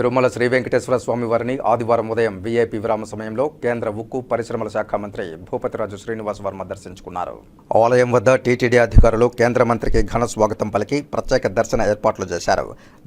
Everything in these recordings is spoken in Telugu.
తిరుమల శ్రీ వెంకటేశ్వర స్వామి వారిని ఆదివారం ఉదయం వీఐపీ విరామ సమయంలో కేంద్ర ఉక్కు పరిశ్రమల శాఖ మంత్రి భూపతిరాజు శ్రీనివాస్ వర్మ దర్శించుకున్నారు. ఆలయం వద్ద టీటీడీ అధికారులు కేంద్ర మంత్రికి ఘన స్వాగతం పలికి ప్రత్యేక దర్శన ఏర్పాట్లు చేశారు.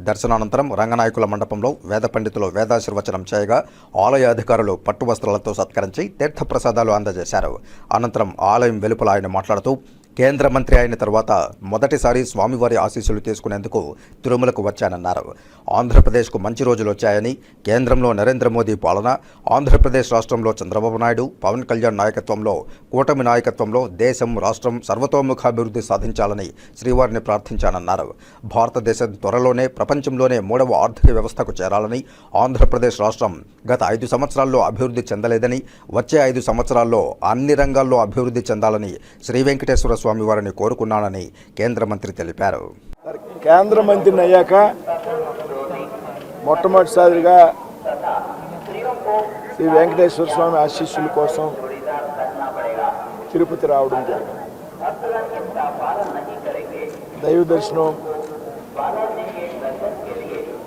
దర్శనానంతరం రంగనాయకుల మండపంలో వేద పండితులు వేదాశీర్వచనం చేయగా ఆలయ అధికారులు పట్టు వస్త్రాలతో సత్కరించి తీర్థప్రసాదాలు అందజేశారు. అనంతరం ఆలయం వెలుపల ఆయన మాట్లాడుతూ కేంద్ర మంత్రి అయిన తర్వాత మొదటిసారి స్వామివారి ఆశీస్సులు తీసుకునేందుకు తిరుమలకు వచ్చానన్నారు. ఆంధ్రప్రదేశ్కు మంచి రోజులు వచ్చాయని కేంద్రంలో నరేంద్ర మోదీ పాలన ఆంధ్రప్రదేశ్ రాష్ట్రంలో చంద్రబాబు నాయుడు పవన్ కళ్యాణ్ నాయకత్వంలో కూటమి నాయకత్వంలో దేశం రాష్ట్రం సర్వతోముఖాభివృద్ధి సాధించాలని శ్రీవారిని ప్రార్థించానన్నారు. భారతదేశం త్వరలోనే ప్రపంచంలోనే మూడవ ఆర్థిక వ్యవస్థకు చేరాలని ఆంధ్రప్రదేశ్ రాష్ట్రం గత ఐదు సంవత్సరాల్లో అభివృద్ధి చెందలేదని వచ్చే ఐదు సంవత్సరాల్లో అన్ని రంగాల్లో అభివృద్ధి చెందాలని శ్రీ వెంకటేశ్వర స్వామి వారిని కోరుకున్నానని కేంద్ర మంత్రి తెలిపారు. కేంద్ర మంత్రిని అయ్యాక మొట్టమొదటిసారిగా శ్రీ వెంకటేశ్వర స్వామి ఆశీస్సుల కోసం తిరుపతి రావడం జరిగింది. దైవ దర్శనం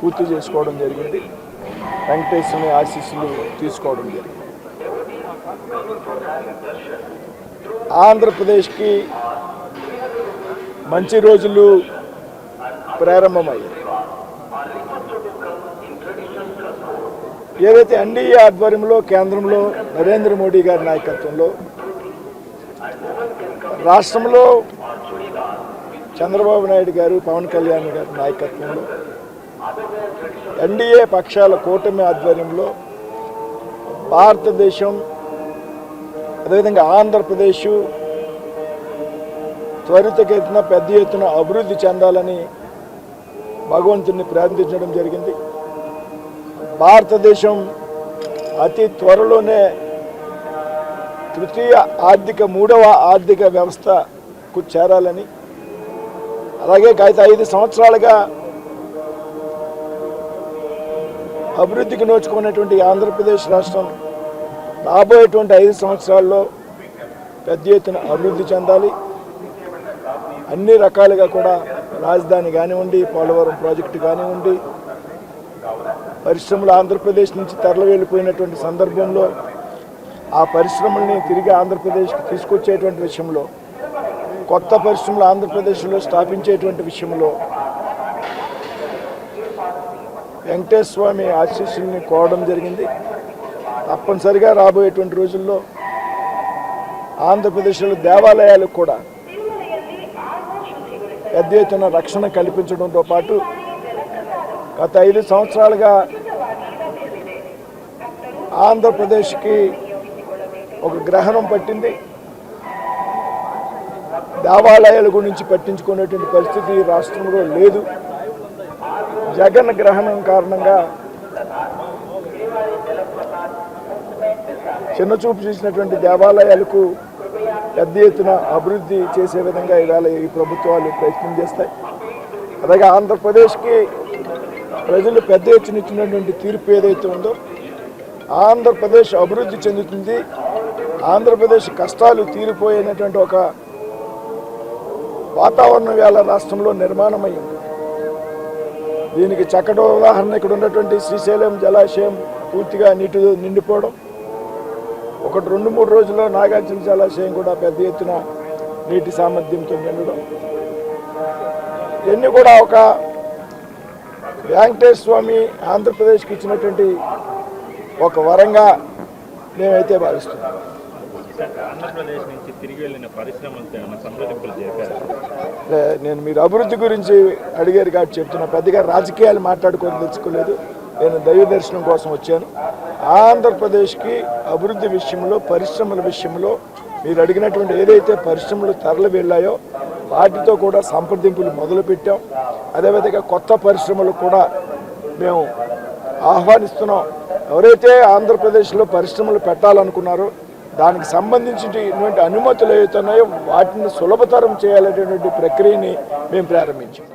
పూర్తి చేసుకోవడం జరిగింది. వెంకటేశ్వరుని ఆశీస్సులు తీసుకోవడం జరిగింది. ఆంధ్రప్రదేశ్కి మంచి రోజులు ప్రారంభమయ్యాయి. ఏదైతే ఎన్డీఏ ఆధ్వర్యంలో కేంద్రంలో నరేంద్ర మోడీ గారి నాయకత్వంలో రాష్ట్రంలో చంద్రబాబు నాయుడు గారు పవన్ కళ్యాణ్ గారి నాయకత్వంలో ఎన్డీఏ పక్షాల కూటమి ఆధ్వర్యంలో భారతదేశం అదేవిధంగా ఆంధ్రప్రదేశ్ త్వరితగతిన పెద్ద ఎత్తున అభివృద్ధి చెందాలని భగవంతుని ప్రార్థించడం జరిగింది. భారతదేశం అతి త్వరలోనే తృతీయ ఆర్థిక మూడవ ఆర్థిక వ్యవస్థకు చేరాలని అలాగే గత ఐదు సంవత్సరాలుగా అభివృద్ధికి నోచుకున్నటువంటి ఆంధ్రప్రదేశ్ రాష్ట్రం రాబోయేటువంటి ఐదు సంవత్సరాల్లో పెద్ద ఎత్తున అభివృద్ధి చెందాలి. అన్ని రకాలుగా కూడా రాజధాని కానివ్వండి పోలవరం ప్రాజెక్టు కానివ్వండి పరిశ్రమలు ఆంధ్రప్రదేశ్ నుంచి తరలి వెళ్ళిపోయినటువంటి సందర్భంలో ఆ పరిశ్రమల్ని తిరిగి ఆంధ్రప్రదేశ్కి తీసుకొచ్చేటువంటి విషయంలో కొత్త పరిశ్రమలు ఆంధ్రప్రదేశ్లో స్థాపించేటువంటి విషయంలో వెంకటేశ్వర స్వామి ఆశీస్సుల్ని కోవడం జరిగింది. తప్పనిసరిగా రాబోయేటువంటి రోజుల్లో ఆంధ్రప్రదేశ్లో దేవాలయాలకు కూడా పెద్ద ఎత్తున రక్షణ కల్పించడంతో పాటు గత ఐదు సంవత్సరాలుగా ఆంధ్రప్రదేశ్కి ఒక గ్రహణం పట్టింది. దేవాలయాల గురించి పట్టించుకునేటువంటి పరిస్థితి రాష్ట్రంలో లేదు. జగన్ గ్రహణం కారణంగా చిన్నచూపు చేసినటువంటి దేవాలయాలకు పెద్ద ఎత్తున అభివృద్ధి చేసే విధంగా ఇవాళ ఈ ప్రభుత్వాలు ప్రయత్నం చేస్తాయి. అలాగే ఆంధ్రప్రదేశ్కి ప్రజలు పెద్ద ఎత్తున ఇచ్చినటువంటి తీర్పు ఏదైతే ఉందో ఆంధ్రప్రదేశ్ అభివృద్ధి చెందుతుంది. ఆంధ్రప్రదేశ్ కష్టాలు తీరిపోయినటువంటి ఒక వాతావరణం వేళ రాష్ట్రంలో నిర్మాణమైంది దీనికి చక్కటి ఉదాహరణ ఇక్కడ ఉన్నటువంటి శ్రీశైలం జలాశయం పూర్తిగా నీటి నిండిపోవడం ఒకటి రెండు మూడు రోజుల్లో నాగార్జున జలాశయం కూడా పెద్ద ఎత్తున నీటి సామర్థ్యంతో నిండడం. ఇవన్నీ కూడా ఒక వెంకటేశ్వర స్వామి ఆంధ్రప్రదేశ్కి ఇచ్చినటువంటి ఒక వరంగా మేమైతే భావిస్తున్నాం. నేను మీరు అభివృద్ధి గురించి అడిగారు కాబట్టి చెప్తున్నా. పెద్దగా రాజకీయాలు మాట్లాడుకొని తెచ్చుకోలేదు నేను దైవ దర్శనం కోసం వచ్చాను. ఆంధ్రప్రదేశ్కి అభివృద్ధి విషయంలో పరిశ్రమల విషయంలో మీరు అడిగినటువంటి ఏదైతే పరిశ్రమలు తరలి వెళ్ళాయో వాటితో కూడా సంప్రదింపులు మొదలుపెట్టాం. అదేవిధంగా కొత్త పరిశ్రమలు కూడా మేము ఆహ్వానిస్తున్నాం. ఎవరైతే ఆంధ్రప్రదేశ్లో పరిశ్రమలు పెట్టాలనుకున్నారో దానికి సంబంధించినటువంటి అనుమతులు ఏవైతే ఉన్నాయో వాటిని సులభతరం చేయాలనేటువంటి ప్రక్రియని మేము ప్రారంభించాం.